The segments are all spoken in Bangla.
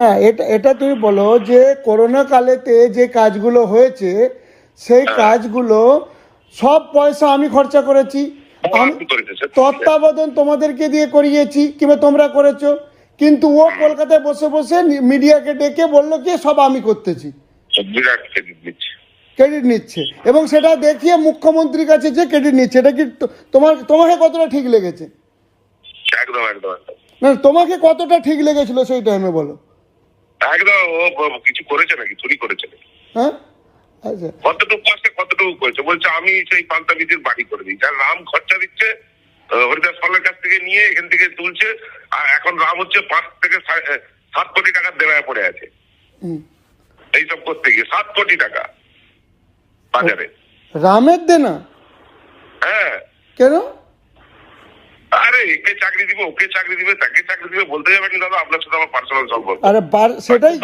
হ্যাঁ এটা এটা তুমি বলো যে করোনা কালেতে যে কাজগুলো হয়েছে সেই কাজগুলো সব পয়সা আমি খরচা করেছি। আমি তত্ত্বাবধান তোমাদেরকে দিয়ে করিয়েছি কিংবা তোমরা করেছ। কিন্তু ও কলকাতায় বসে বসে মিডিয়াকে ডেকে বলল কি সব আমি করতেছি। ক্রেডিট নিচ্ছে। এবং সেটা দেখিয়ে মুখ্যমন্ত্রীর কাছে যে ক্রেডিট নিচ্ছে এটা কি তোমার তোমাকে কতটা ঠিক লেগেছে? একদম একদম একদম। না তোমাকে কতটা ঠিক লেগেছিল সেই টাইমে বলো। একদম ও কিছু করেছে নাকি? চুরি করেছে নাকি? হ্যাঁ? আচ্ছা। কতটুকু পাশে কতটুকু করেছে? বলছে আমি সেই পান্তা বিদ্যুৎ বাড়ি করে দিই। আর রাম খরচা দিচ্ছে হরিদাস পালের কাছ থেকে নিয়ে এখান থেকে তুলছে আর এখন রাম হচ্ছে পাঁচ থেকে সাত কোটি টাকার দেওয়ায় পড়ে আছে। এইসব করতে গিয়ে সাত কোটি টাকা বাজারে। রামের দেনা? হ্যাঁ। কেন? একে চাকরি দিবে ওকে চাকরি দিবে তাকে চাকরি দিবে বলতে দাদা আপনার সাথে আমার পার্সোনাল সম্পর্ক। আরে সেটাই?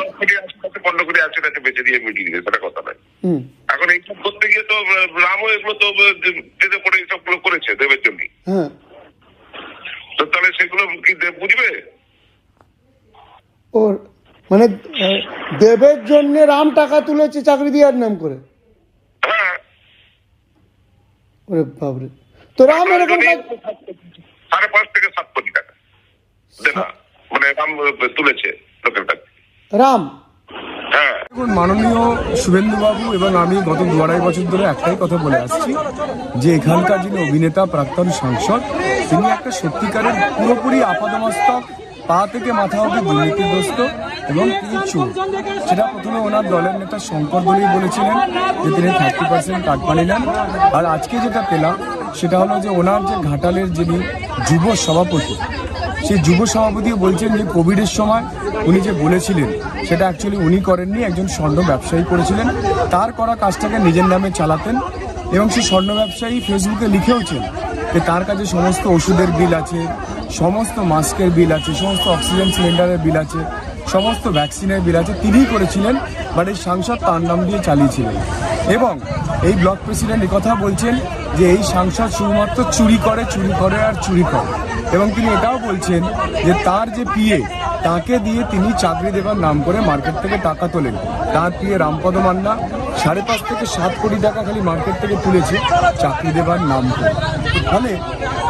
পনেরো কোটি বেঁচে দিয়ে মিটিয়ে দিবে সেটা কথা হুম। এখন এইসব করতে গিয়ে তো রামও এগুলো তো যেতে পড়ে এইসবগুলো করেছে দেবের জন্য হ্যাঁ। তো তাহলে সেগুলো কি দেব বুঝবে? ওর মানে দেবের জন্য রাম টাকা তুলেছে চাকরি দেওয়ার নাম করে। হ্যাঁ। ওরে বাবরে তো রাম এরকম সাড়ে পাঁচ থেকে সাত কোটি টাকা। দেনা। মানে রাম তুলেছে লোকের কাছে। রাম? হ্যাঁ। দেখুন মাননীয় শুভেন্দুবাবু এবং আমি গত দু আড়াই বছর ধরে একটাই কথা বলে আসছি যে এখানকার যিনি অভিনেতা প্রাক্তন সাংসদ তিনি একটা সত্যিকারের পুরোপুরি আপাদমস্তক পা থেকে মাথা অব্দি দুর্নীতিগ্রস্ত এবং তিনি চোর। সেটা প্রথমে ওনার দলের নেতা শঙ্কর দলই বলেছিলেন যে তিনি থার্টি পার্সেন্ট কাটমানি নেন। আর আজকে যেটা পেলাম সেটা হলো যে ওনার যে ঘাটালের যিনি যুব সভাপতি, সেই যুব সভাপতিও বলছেন যে কোভিডের সময় উনি যে বলেছিলেন, সেটা অ্যাকচুয়ালি উনি করেননি, একজন স্বর্ণ ব্যবসায়ী করেছিলেন। তার করা কাজটাকে নিজের নামে চালাতেন এবং সেই স্বর্ণ ব্যবসায়ী ফেসবুকে লিখেওছেন যে তার কাছে সমস্ত ওষুধের বিল আছে, সমস্ত মাস্কের বিল আছে, সমস্ত অক্সিজেন সিলিন্ডারের বিল আছে। সমস্ত ভ্যাকসিনের বিল আছে তিনিই করেছিলেন বাট এই সাংসদ তার নাম দিয়ে চালিয়েছিলেন। এবং এই ব্লক প্রেসিডেন্ট কথা বলছেন যে এই সাংসদ শুধুমাত্র চুরি করে চুরি করে আর চুরি করে। এবং তিনি এটাও বলছেন যে তার যে পিএ তাকে দিয়ে তিনি চাকরি দেবার নাম করে মার্কেট থেকে টাকা তোলেন। তার পিএ রামপদ মান্না সাড়ে পাঁচ থেকে সাত কোটি টাকা খালি মার্কেট থেকে তুলেছে চাকরি দেবার নাম করে। ফলে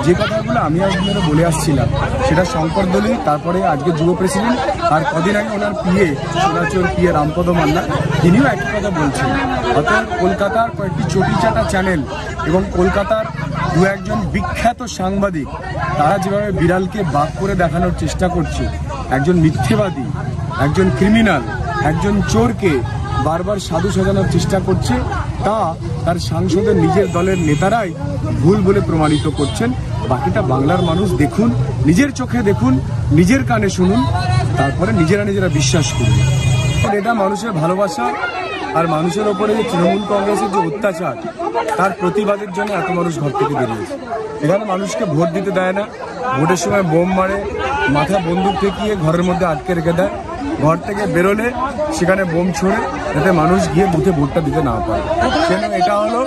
যে কথাগুলো আমি আপনারা বলে আসছিলাম, সেটা শঙ্কর দলি তারপরে আজকে যুব প্রেসিডেন্ট আর কদিন আগে ওনার পিএ সোনাচোর পিএ রামপদ মান্না, তিনিও একই কথা বলছেন। অর্থাৎ কলকাতার কয়েকটি চটি চাটা চ্যানেল এবং কলকাতার দু একজন বিখ্যাত সাংবাদিক, তারা যেভাবে বিড়ালকে বাক করে দেখানোর চেষ্টা করছে, একজন মিথ্যেবাদী, একজন ক্রিমিনাল, একজন চোরকে বারবার সাধু সাজানোর চেষ্টা করছে, তা তার সাংসদের নিজের দলের নেতারাই ভুল বলে প্রমাণিত করছেন। বাকিটা বাংলার মানুষ দেখুন, নিজের চোখে দেখুন, নিজের কানে শুনুন। তারপরে নিজেরা নিজেরা বিশ্বাস আর এটা মানুষের ভালোবাসা আর মানুষের ওপরে যে তৃণমূল কংগ্রেসের যে অত্যাচার, তার প্রতিবাদের জন্য এত মানুষ ঘর থেকে বেরিয়েছে। এখানে মানুষকে ভোট দিতে দেয় না। ভোটের সময় বোম মারে, মাথা বন্দুক ঠেকিয়ে ঘরের মধ্যে আটকে রেখে দেয়। ঘর থেকে বেরোলে সেখানে বোম ছোড়ে যাতে মানুষ গিয়ে বুথে ভোটটা দিতে না পারে। কেন এটা হলো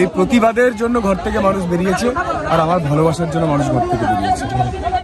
এই প্রতিবাদের জন্য ঘর থেকে মানুষ বেরিয়েছে আর আমার ভালোবাসার জন্য মানুষ ঘর থেকে বেরিয়েছে।